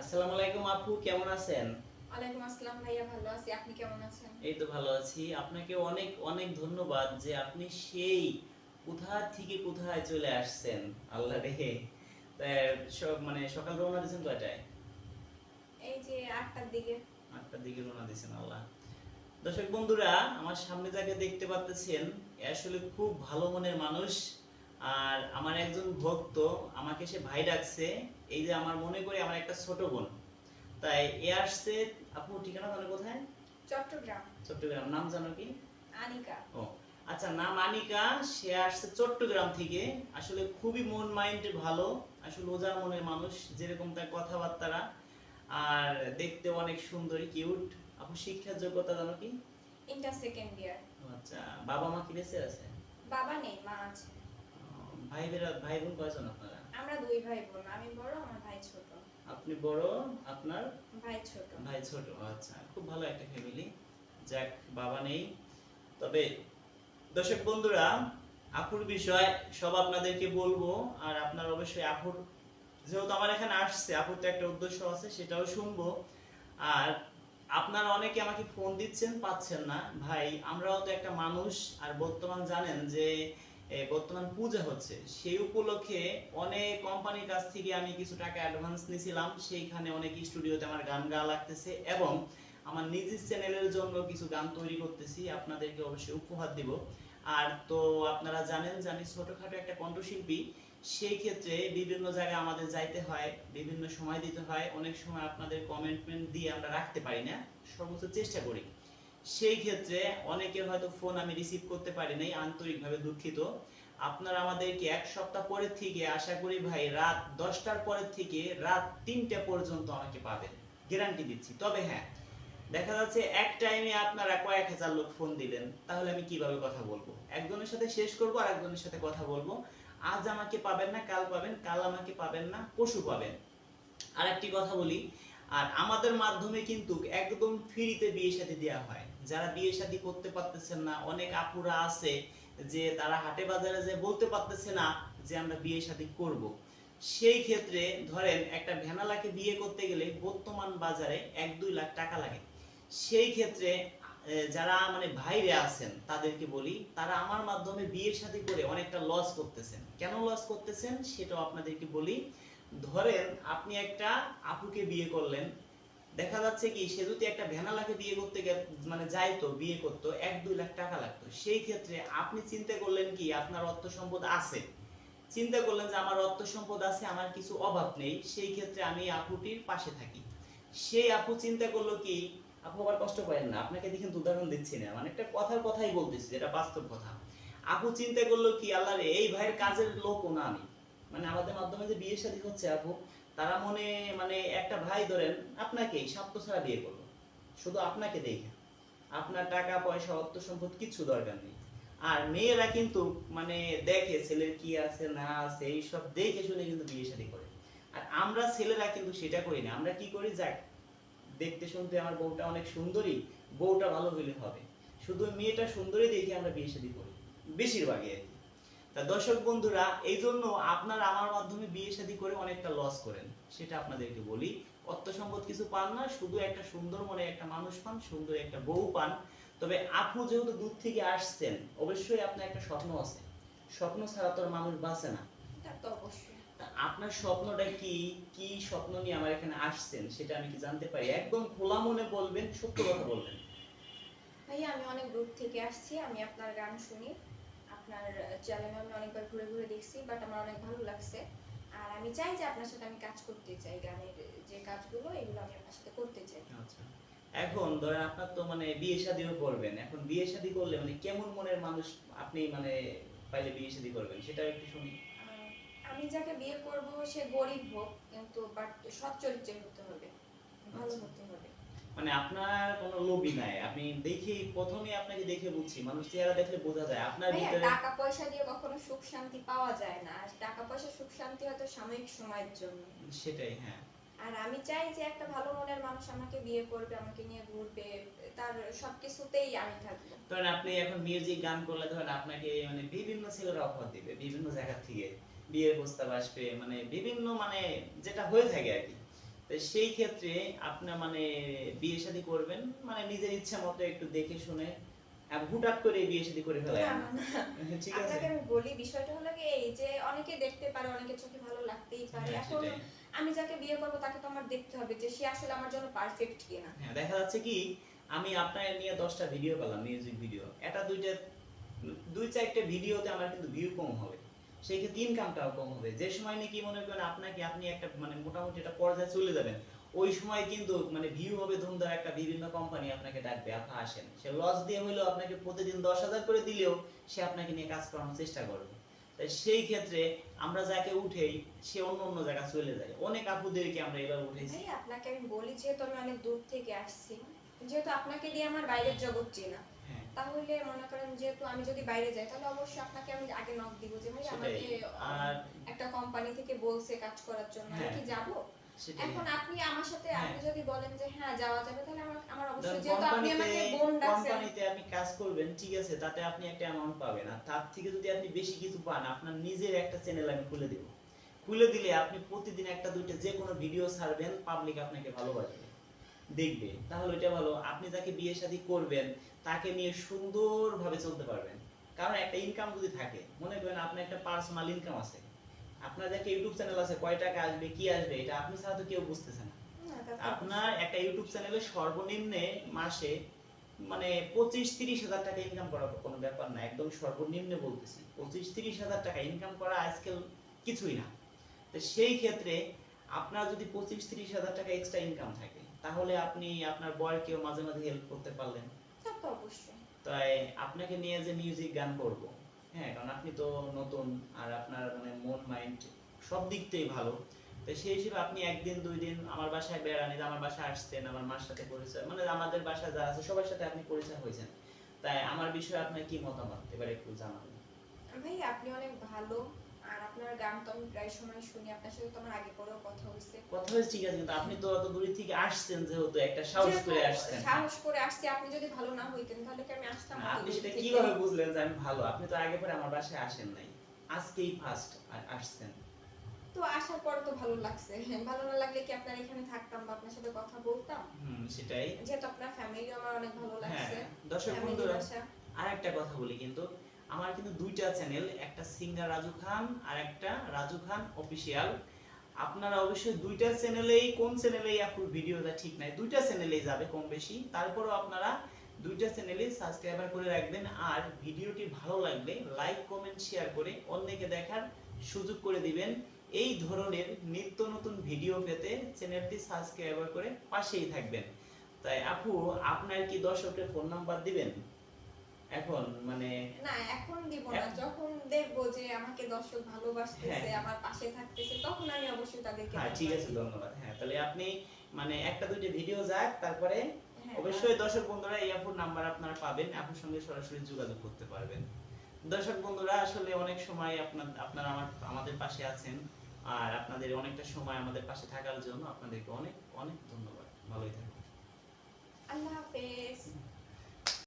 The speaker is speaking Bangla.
আসসালামু আলাইকুম আপু কেমন আছেন? ওয়ালাইকুম আসসালাম ভাইয়া ভালো আছি। আপনি কেমন আছেন? এই তো ভালো আছি। আপনাকে অনেক অনেক ধন্যবাদ যে আপনি সেই কোথা থেকে কোথায় চলে আসছেন। আল্লাহ রে। সব মানে সকাল রওনা দিয়েছেন কয়টায়? এই যে আটটার দিকে। আটটার দিকে রওনা দিয়েছেন আল্লাহ। দর্শক বন্ধুরা আমার সামনে যাকে দেখতে পাচ্ছেন আসলে খুব ভালো মনের মানুষ। আর আমার একজন ভক্ত আমাকে সে ভাই ডাকছে এই যে আমার মনে করে আমার একটা ছোট বোন। তাই এ আসছে আপু ঠিকানা জানো কোথায়? চট্টগ্রাম। চট্টগ্রাম নাম জানো কি? আনিকা। ও আচ্ছা নাম আনিকা সে আসছে চট্টগ্রাম থেকে। আসলে খুবই মন মাইন্ড ভালো আসলে ওজার মনের মানুষ যেরকম তার কথাবার্তারা। আর দেখতে অনেক সুন্দরী কিউট আপু শিক্ষার যোগ্যতা জানো কি? ইন্টার সেকেন্ড ইয়ার আচ্ছা বাবা মা কি বেঁচে আছে? বাবা নেই মা আছে। ভাই বেরা ভাই বোন কয়জন আপনারা? আমরা দুই ভাই বোন আমি বড় আমার ভাই ছোট। আপনি বড় আপনার? ভাই ছোট। ভাই ছোট আচ্ছা খুব ভালো একটা ফ্যামিলি যাক বাবা নেই। তবে দর্শক বন্ধুরা আপুর বিষয় সব আপনাদেরকে বলব আর আপনার অবশ্যই আপুর যেহেতু আমার এখানে আসছে আপুর তো একটা উদ্দেশ্য আছে সেটাও শুনব। আর আপনারা অনেকে আমাকে ফোন দিচ্ছেন পাচ্ছেন না। ভাই আমরাও তো একটা মানুষ আর বর্তমান জানেন যে বর্তমান পূজা হচ্ছে। সেই উপলক্ষে অনেক কোম্পানির কাছ থেকে আমি কিছু টাকা অ্যাডভান্স নিয়েছিলাম সেইখানে অনেক স্টুডিওতে আমার গান গাওয়া লাগতেছে এবং আমার নিজের চ্যানেলের জন্য কিছু গান তৈরি করতেছি। আপনাদেরকে অবশ্যই উপহার দিব। আর তো আপনারা জানেন যে আমি ছোটখাটো একটা কণ্ঠশিল্পী। সেই ক্ষেত্রে বিভিন্ন জায়গায় আমাদের যাইতে হয়, বিভিন্ন সময় দিতে হয়। অনেক সময় আপনাদের কমেন্টমেন্ট দিয়ে আমরা রাখতে পারি না। সর্বোচ্চ চেষ্টা করি। সেই ক্ষেত্রে অনেকের হয়তো ফোন আমি রিসিভ করতে পারি নাই, আন্তরিকভাবে দুঃখিত। আপনারা আমাদেরকে এক সপ্তাহ পরের থেকে আশা করি ভাই, রাত দশটার পরের থেকে রাত তিনটা পর্যন্ত আমাকে পাবেন। গ্যারান্টি দিচ্ছি। তবে হ্যাঁ দেখা যাচ্ছে এক টাইমে আপনারা কয়েক হাজার লোক ফোন দিলেন। তাহলে আমি কীভাবে কথা বলব? একজনের সাথে শেষ করব আর একজনের সাথে কথা বলব। আজ আমাকে পাবেন না, কাল পাবেন, কাল আমাকে পাবেন না পশু পাবেন। আর একটি কথা বলি, আর আমাদের মাধ্যমে কিন্তু একদম ফ্রিতে বিয়ে সাথে দেওয়া হয়। যারা বিয়ে শাদী করতে পারতেছেন না, অনেক আপুরা আছে যে তারা হাটে বাজারে যে বলতে পারতেছে না যে আমরা বিয়ে শাদী করব। সেই ক্ষেত্রে ধরেন একটা ভেনালাকে বিয়ে করতে গেলে বর্তমান বাজারে এক দুই লাখ টাকা লাগে। সেই ক্ষেত্রে যারা মানে ভাইরে আছেন তাদেরকে বলি, তারা আমার মাধ্যমে বিয়ের শাদী করে অনেকটা লস করতেছেন। কেন লস করতেছেন? সেটাও আপনাদেরকে বলি। ধরেন আপনি একটা আপুকে বিয়ে করলেন দেখা যাচ্ছে কি, সে যদি একটা ভেনালাকে বিয়ে করতে মানে যাইতো, বিয়ে করতো, এক দুই লাখ টাকা লাগতো। সেই ক্ষেত্রে আপনি চিন্তা করলেন কি, আপনার অর্থ সম্পদ আছে। চিন্তা করলেন যে আমার অর্থ সম্পদ আছে, আমার কিছু অভাব নেই, সেই ক্ষেত্রে আমি আপুটির পাশে থাকি। সেই আপু চিন্তা করল কি, আপু আবার কষ্ট করেন না, আপনাকে দেখেন উদাহরণ দিচ্ছি না। মানে একটা কথার কথাই বলতেছি, যেটা বাস্তব কথা। আপু চিন্তা করল কি, আল্লাহ রে, এই ভাইয়ের কাজের লোকও না আমি। মানে আমাদের মাধ্যমে যে বিয়ে শাদী হচ্ছে আপু তারা মনে মানে একটা ভাই ধরেন, আপনাকেই, স্বার্থ ছাড়া বিয়ে করল। শুধু আপনাকে দেখে। আপনার টাকা, পয়সা, অর্থ সম্পদ কিছু দরকার নেই। আর মেয়েরা কিন্তু মানে দেখে ছেলের কি আছে, না আছে, এইসব দেখে শুনে কিন্তু বিয়ে শাদী করে। আর আমরা ছেলেরা কিন্তু সেটা করি না। আমরা কি করি? যাক, দেখতে শুনতে আমার বউটা অনেক সুন্দরী, বউটা ভালো হইলে হবে। শুধু মেয়েটা সুন্দরী দেখে আমরা বিয়ে শাদী করি। বেশিরভাগই আর কি। তা দর্শক বন্ধুরা এই জন্য আপনারা আমার মাধ্যমে বিয়ে শাদী করে অনেকটা লস করেন। সেটা আপনাদেরকে বলি। অর্থ সম্পদ কিছু পান না শুধু একটা সুন্দর মনে একটা মানুষ পান সুন্দর একটা বউ পান। তবে আপু যেহেতু দূর থেকে আসছেন অবশ্যই আপনার একটা স্বপ্ন আছে। স্বপ্ন ছাড়া তো আর মানুষ বাঁচে না। তা তো অবশ্যই। তা আপনার স্বপ্নটা কি? কি স্বপ্ন নিয়ে আমার এখানে আসছেন? সেটা আমি কি জানতে পারি? একদম খোলা মনে বলবেন সত্য কথা বলবেন। ভাইয়া আমি অনেক দূর থেকে আসছি আমি আপনার গান শুনি। আপনার চ্যানেলে আমি অনেকবার ঘুরে ঘুরে দেখছি বাট আমার অনেক ভালো লাগছে। আর আমি চাই যে আপনার সাথে আমি কাজ করতে চাই গানের যে কাজগুলো এগুলো আমি আপনার সাথে করতে চাই। আচ্ছা। এখন ধরেন আপনার তো মানে বিয়ে শাদিও করবেন। এখন বিয়ে শাদী করলে মানে কেমন মনের মানুষ আপনি মানে পাইলে বিয়ে শাদী করবেন? সেটাও একটু শুনি। আমি যাকে বিয়ে করব সে গরিব হোক কিন্তু বাট সৎ চরিত্রের হতে হবে ভালো আচ্ছা। হতে হবে। মানে আপনার কোনো লোভই নাই। আপনি দেখি প্রথমে আপনাকে দেখে বুঝছি মানুষ চেহারা দেখলে বোঝা যায়। আপনার ভিতরে টাকা পয়সা দিয়ে কখনো সুখ শান্তি পাওয়া যায় না। আর টাকা পয়সা সুখ শান্তি হয়তো সাময়িক সময়ের জন্য। সেটাই হ্যাঁ। আর আমি চাই যে একটা ভালো মনের মানুষ আমাকে বিয়ে করবে আমাকে নিয়ে ঘুরবে তার সবকিছুতেই আমি থাকব। ধরেন আপনি এখন মিউজিক গান করলে ধরেন আপনাকে মানে বিভিন্ন ছেলেরা অফার দিবে বিভিন্ন জায়গা থেকে। বিয়ের প্রস্তাব আসবে মানে বিভিন্ন মানে যেটা হয়ে থাকে আর কি। সেই ক্ষেত্রে আপনার মানে বিয়ে শাদী করবেন মানে নিজের ইচ্ছা মতো একটু দেখে শুনে হুটহাট করে বিয়ে শাদী করে না। ঠিক আছে। আপনাকে আমি বলি বিষয়টা হলো কি এই যে অনেকে দেখতে পারে অনেকের চোখে ভালো লাগতেই পারে। হ্যাঁ, এখন আমি যাকে বিয়ে করব তাকে তো আমার দেখতে হবে যে সে আসলে আমার জন্য পারফেক্ট কিনা। হ্যাঁ দেখা যাচ্ছে কি আমি আপনার নিয়ে দশটা ভিডিও পেলাম মিউজিক ভিডিও এটা দুইটা দুই চারটে ভিডিওতে আমার কিন্তু ভিউ কম হবে। সেই ক্ষেত্রে ইনকামটাও কম হবে। যে সময় নাকি মনে করেন আপনাকে আপনি একটা মানে মোটামুটি একটা পর্যায়ে চলে যাবেন, ওই সময় কিন্তু মানে ভিউ হবে ধুমধার একটা বিভিন্ন কোম্পানি আপনাকে ডাকবে আপনি আসেন। সে লস দিয়ে হইলেও আপনাকে প্রতিদিন দশ হাজার করে দিলেও সে আপনাকে নিয়ে কাজ করানোর চেষ্টা করবে। তাই সেই ক্ষেত্রে আমরা যাকে উঠেই, সে অন্য অন্য জায়গায় চলে যায়। অনেক আপুদেরকে আমরা এবার উঠেছি। আপনাকে আমি বলি, যেহেতু আমি অনেক দূর থেকে আসছি, যেহেতু আপনাকে দিয়ে আমার বাইরের জগৎ চেনা। তাহলে মনে করেন যেহেতু আমি যদি বাইরে যাই তাহলে অবশ্যই আপনাকে আমি আগে নক দিব যে ভাই আমাকে একটা কোম্পানি থেকে বলছে কাজ করার জন্য আমি হ্যাঁ। কি যাব এখন আপনি আমার সাথে হ্যাঁ। আপনি যদি বলেন যে হ্যাঁ যাওয়া যাবে তাহলে আমার আমার অবশ্যই যেহেতু আপনি আমাকে বোন ডাকছেন। কোম্পানিতে আপনি কাজ করবেন ঠিক আছে তাতে আপনি একটা অ্যামাউন্ট পাবেন। আর তার থেকে যদি আপনি বেশি কিছু পান আপনার নিজের একটা চ্যানেল আমি খুলে দেব। খুলে দিলে আপনি প্রতিদিন একটা দুইটা যে কোনো ভিডিও ছাড়বেন পাবলিক আপনাকে ভালোবাসবে। দেখবে। তাহলে এটা ভালো। আপনি যাকে বিয়ে শাদী করবেন তাকে নিয়ে সুন্দরভাবে চলতে পারবেন। কারণ একটা ইনকাম যদি থাকে মনে করেন আপনার একটা পার্সোনাল ইনকাম আছে। আপনার যে ইউটিউব চ্যানেল আছে কয় টাকা আসবে কি আসবে এটা আপনি ছাড়া তো কেউ বুঝতেছে না। আপনার একটা ইউটিউব চ্যানেলে সর্বনিম্নে মাসে মানে পঁচিশ তিরিশ হাজার টাকা ইনকাম করা কোনো ব্যাপার না একদম সর্বনিম্নে বলতেছি। পঁচিশ তিরিশ হাজার টাকা ইনকাম করা আজকাল কিছুই না। তো সেই ক্ষেত্রে আপনার যদি পঁচিশ তিরিশ হাজার টাকা এক্সট্রা ইনকাম থাকে তাহলে আপনি আপনার বয়কেও মাঝে মাঝে হেল্প করতে পারলেন। তা তো অবশ্যই। তাই আপনাকে নিয়ে যে মিউজিক গান করব হ্যাঁ কারণ আপনি তো নতুন আর আপনার মানে মন মাইন্ড সব দিক থেকেই ভালো। তো সেই হিসেবে আপনি একদিন দুই দিন আমার বাসায় বেড়ানি আমার বাসায় আসছেন আমার মার সাথে পরিচয় মানে আমাদের বাসায় যারা আছে সবার সাথে আপনি পরিচয় হয়েছেন। তাই আমার বিষয়ে আপনার কি মতামত? এবার একটু জানাবেন। ভাই আপনি অনেক ভালো। আর আপনার গান তো আমি প্রায় সময় শুনি আপনার সাথে তো আমার আগে পরেও কথা হয়েছে। কথা হয়েছে ঠিক আছে কিন্তু আপনি তো অত দূর থেকে আসছেন যেহেতু একটা সাহস করে আসছেন। সাহস করে আসছি আপনি যদি ভালো না হইতেন তাহলে কি আমি আসতাম আপনি সেটা কীভাবে বুঝলেন যে আমি ভালো? আপনি তো আগে পরে আমার বাসায় আসেন নাই। আজকেই ফার্স্ট আসছেন। তো আসার পর তো ভালো লাগছে। ভালো না লাগলে কি আপনার এখানে থাকতাম বা আপনার সাথে কথা বলতাম? হুম সেটাই। যেহেতু আপনার ফ্যামিলি আমার অনেক ভালো লাগছে। হ্যাঁ দর্শক বন্ধুরা আর একটা কথা বলি কিন্তু আমার কিন্তু দুইটা চ্যানেল, একটা সিঙ্গার রাজু খান আর একটা রাজু খান অফিসিয়াল। আপনারা অবশ্যই দুইটা চ্যানেলেই, কোন চ্যানেলেই আপুর ভিডিওটা ঠিক নাই, দুইটা চ্যানেলেই যাবে কম বেশি। তারপরও আপনারা দুইটা চ্যানেলে সাবস্ক্রাইবার করে রাখবেন আর ভিডিওটি ভালো লাগলে লাইক কমেন্ট শেয়ার করে অন্যকে দেখার সুযোগ করে দিবেন। এই ধরনের নিত্য নতুন ভিডিও পেতে চ্যানেলটি সাবস্ক্রাইবার করে পাশেই থাকবেন। তাই আপু, আপনার কি দর্শকের ফোন নাম্বার দিবেন? এখন মানে না এখন দিব না। যখন দেখব যে আমাকে দর্শক ভালোবাসতেছে হ্যাঁ। আমার পাশে থাকতেছে তখন আমি অবশ্যই তাদেরকে হ্যাঁ ঠিক আছে ধন্যবাদ। হ্যাঁ তাহলে আপনি মানে একটা দুইটা ভিডিও যাক তারপরে হ্যাঁ, অবশ্যই দর্শক বন্ধুরা এই আপুর নাম্বার আপনারা পাবেন। আপুর সঙ্গে সরাসরি যোগাযোগ করতে পারবেন। দর্শক বন্ধুরা আসলে অনেক সময় আপনার আপনারা আমার আমাদের পাশে আছেন আর আপনাদের অনেকটা সময় আমাদের পাশে থাকার জন্য আপনাদেরকে অনেক অনেক ধন্যবাদ। ভালোই থাকুন। আল্লাহ হাফেজ।